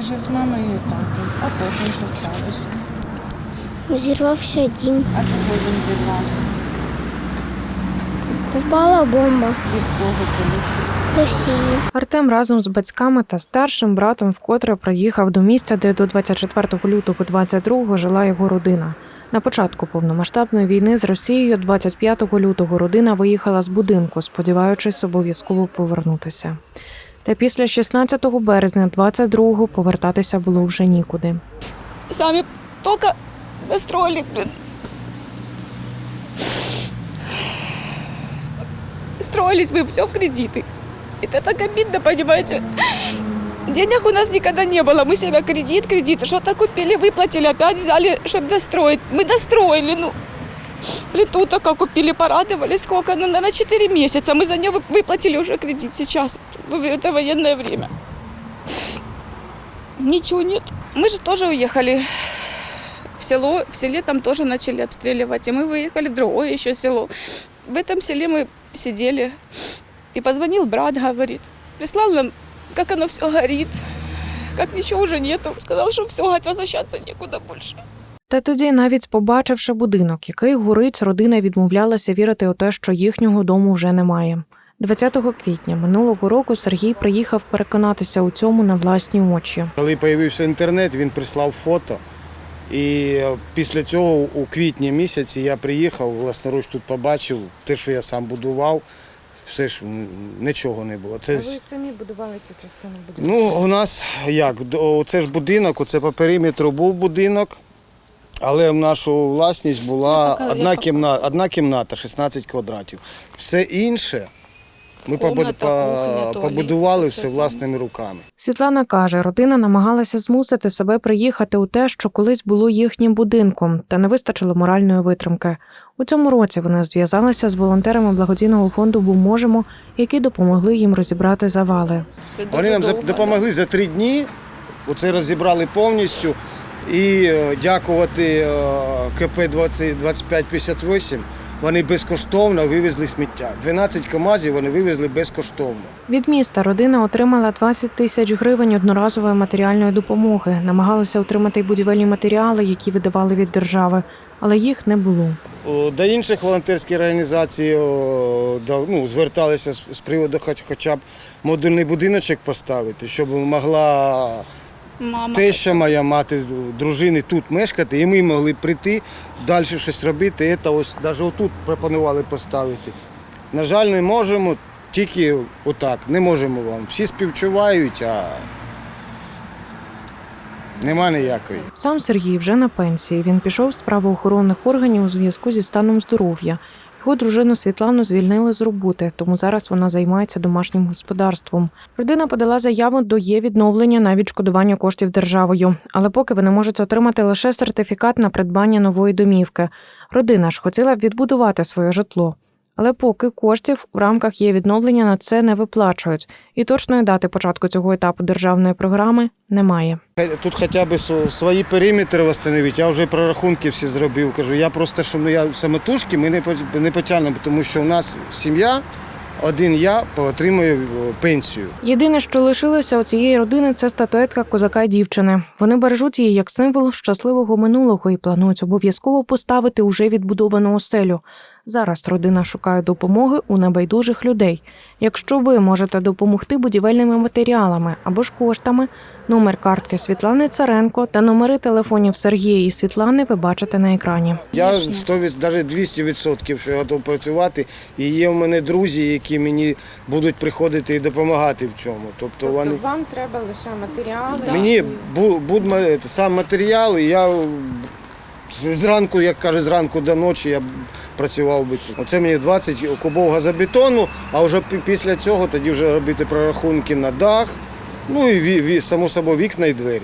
Ти жив з мамою і татом, а потім що сталося? Зірвався дім. А чого він зірвався? Впала бомба Від кого полетів? Росії. Артем разом з батьками та старшим братом вкотре приїхав до місця, де до 24 лютого 22 жила його родина. На початку повномасштабної війни з Росією 25 лютого родина виїхала з будинку, сподіваючись обов'язково повернутися. Та після 16 березня 22 повертатися було вже нікуди. Сами только настроили, блин. Строились мы все в кредиты. Это так обидно, понимаете? Денег у нас никогда не было. Мы себя кредит, кредит. Что-то купили, выплатили, опять взяли, чтобы достроить. Мы достроили, ну. Плиту только купили, порадовались. Сколько? Ну, наверное, 4 месяца. Мы за нее вы- выплатили уже кредит сейчас. В это военное время. Ничего нет. Мы же тоже уехали в село. В селе там тоже начали обстреливать. И мы выехали в другое еще село. В этом селе мы сидели. И позвонил брат, говорит. Прислал нам, как оно все горит. Как ничего уже нету. Сказал, что все, возвращаться некуда больше. Та тоді, навіть побачивши будинок, який горить, родина відмовлялася вірити у те, що їхнього дому вже немає. 20 квітня минулого року Сергій приїхав переконатися у цьому на власні очі. Коли з'явився інтернет, він прислав фото. І е, після цього у квітні місяці я приїхав, власноруч тут побачив те, що я сам будував. Все ж нічого не було. Це з- самі будували цю частину будинку? ну, у нас як? до- Це ж будинок, оце по периметру був будинок, але в нашу власність була Ну, пока одна я кімната, одна кімната 16 квадратів. Все інше ми побуд- Комната, по- кухня, туалет, побудували все все саме. власними руками. Світлана каже, родина намагалася змусити себе приїхати у те, що колись було їхнім будинком, та не вистачило моральної витримки. У цьому році вони зв'язалися з волонтерами благодійного фонду Бо можемо, які допомогли їм розібрати завали. Це Вони нам за- довго, допомогли за три дні. Оце розібрали повністю. І е, дякувати е, КП 2558. Вони безкоштовно вивезли сміття. 12 КАМАЗів вони вивезли безкоштовно. Від міста родина отримала 20 тисяч гривень одноразової матеріальної допомоги, намагалася отримати будівельні матеріали, які видавали від держави, але їх не було. До інших волонтерських організацій ну, зверталися з, з приводу хоч, хоча б модульний будиночок поставити, щоб могла Мама. теща моя мати дружини тут мешкати, і ми могли прийти, далі щось робити. Це ось навіть отут пропонували поставити. На жаль, не можемо, тільки отак, не можемо вам. Всі співчувають, а нема ніякої. Сам Сергій вже на пенсії. Він пішов з правоохоронних органів у зв'язку зі станом здоров'я. Його дружину Світлану звільнили з роботи, тому зараз вона займається домашнім господарством. Родина подала заяву до є відновлення на відшкодування коштів державою, але поки вони можуть отримати лише сертифікат на придбання нової домівки. Родина ж хотіла б відбудувати своє житло. Але поки коштів у рамках є відновлення на це не виплачують, і точної дати початку цього етапу державної програми немає. Тут хоча б свої периметри встановити. Я вже прорахунки всі зробив. Кажу, я просто, що ну, я самотужки, ми не пот- не потягнемо, тому що у нас сім'я, один я отримує е, пенсію. Єдине, що лишилося у цієї родини, це статуетка козака дівчини. Вони бережуть її як символ щасливого минулого і планують обов'язково поставити уже відбудовану оселю. Зараз родина шукає допомоги у небайдужих людей. Якщо ви можете допомогти будівельними матеріалами або ж коштами, номер картки Світлани Царенко та номери телефонів Сергія і Світлани ви бачите на екрані. Я Звісно. 100, навіть 200 відсотків, що я готов працювати. І є в мене друзі, які мені будуть приходити і допомагати в цьому. Тобто, вони вам треба лише матеріали. мені бу- будь сам матеріал, і я зранку, як каже, зранку до ночі я працював би. Оце мені 20 кубов газобетону, а вже після цього тоді вже робити прорахунки на дах. Ну і само собою вікна і двері.